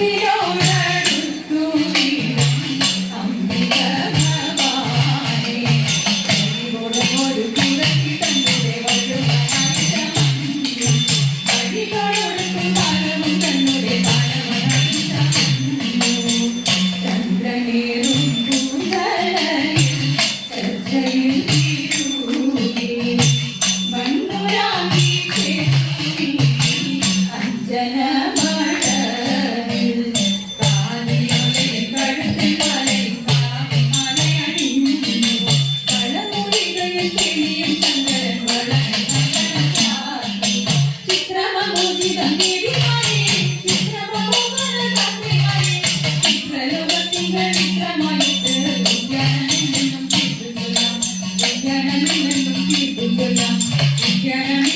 Yeah. Yeah.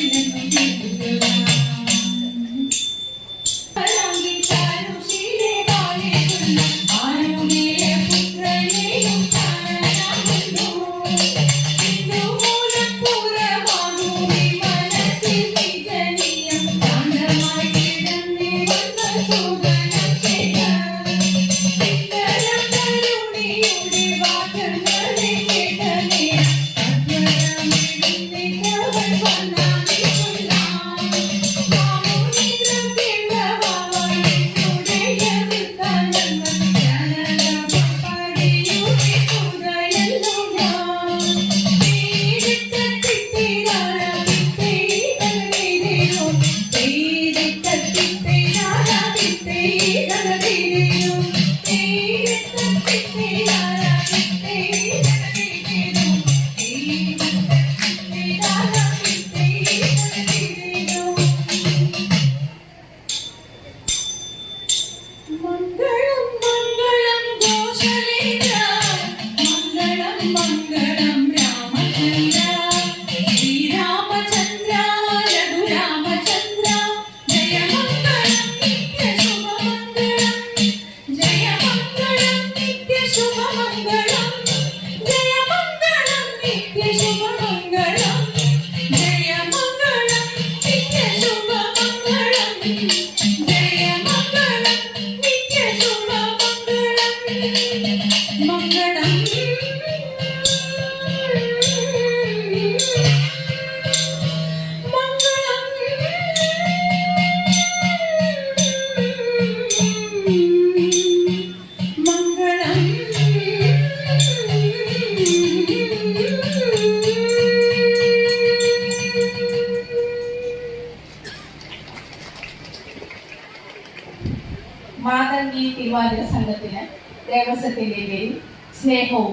Matangi Thiruvathira സംഘത്തിന് ദേവസ്വത്തിന്റെ പേരിൽ സ്നേഹവും